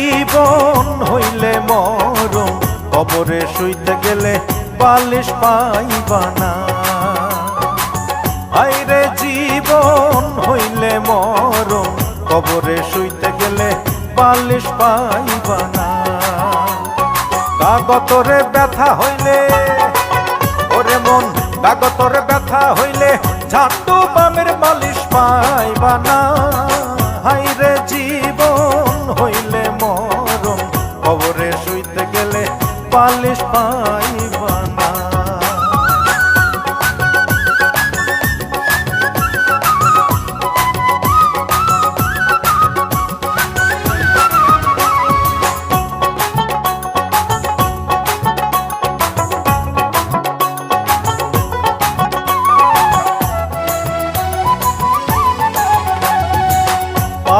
জীবন হইলে মরম কবরে শুইতে গেলে বালিশ পাইবা না। আইরে জীবন হইলে মরম কবরে শুইতে গেলে বালিশ পাইবা না। কাগতরে ব্যথা হইলে, ওরে মন কাগতরে ব্যথা হইলে ঝাটু বামের মালিশ পাইবা না। জীবন হইলে মরণ। কবরে শুইতে গেলে পালিশ পাইবা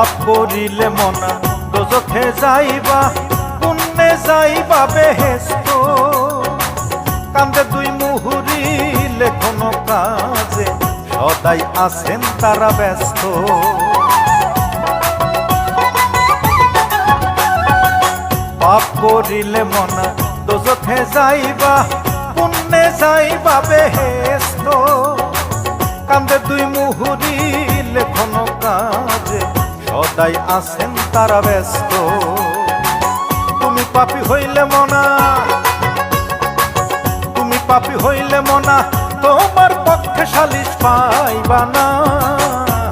পাপ করিলে মনা, দোজখে যাইবা, পুণ্যে যাইবা বেহেস্ত। কান্দে দুই মুহুরিলে কোনো কাজে, সদাই আছেন তারা ব্যস্ত। পাপ করিলে মনা, দোজখে যাইবা, পুণ্যে যাইবা বেহেস্ত। কান্দে দুই মুহুরিলে কোনো কাজে সদাই আছেন তারা ব্যস্ত। তুমি পাপি হইলে মনা, তুমি পাপি হইলে মনা, তোমার পক্ষে সালিশ পাইবা না।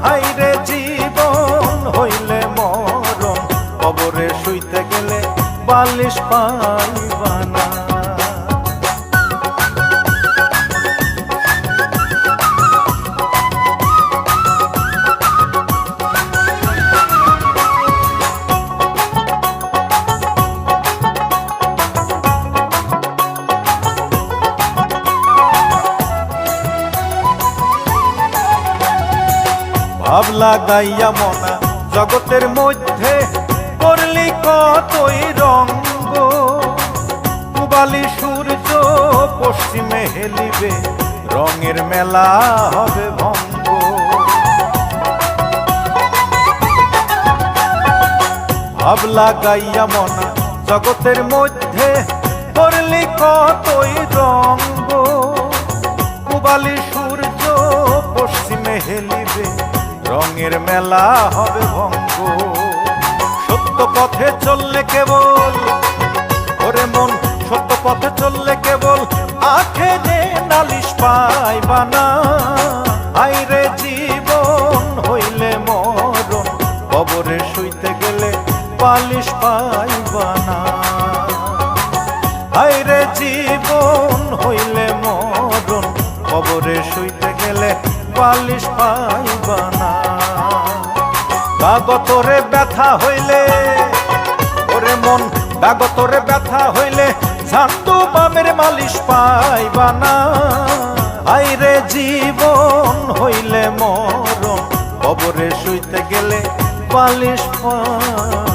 হাইরে জীবন হইলে মরণ, কবরে শুইতে গেলে বালিশ পাইবা না। ভাব লাগাইয়া মনা জগতের মধ্যে করলি কতই রঙ্গ। পুবালি সূর্য পশ্চিমে হেলিবে, রঙের মেলা হবে ভঙ্গ। ভাব লাগাইয়া মনা জগতের মধ্যে করলি কতই রঙ্গ। কুবালি সূর্য পশ্চিমে হেলিবে রঙের মেলা হবে ভঙ্গ। সত্য পথে চললে কেবল, ওরে মন, সত্য পথে চললে কেবল আখে যে নালিশ পাইবা না। আইরে জীবন হইলে মরণ, কবরে শুইতে গেলে পালিশ পাইবা না। হাইরে জীবন হইলে মরণ, কবরে শুইতে পালিশ পাইবা না। ব্যথা হইলে, ওরে মন কাগতরে ব্যথা হইলে ঝান্টু বামের মালিশ পাইবা না। হাইরে জীবন হইলে মরণ, কবরে শুইতে গেলে পালিশ পাই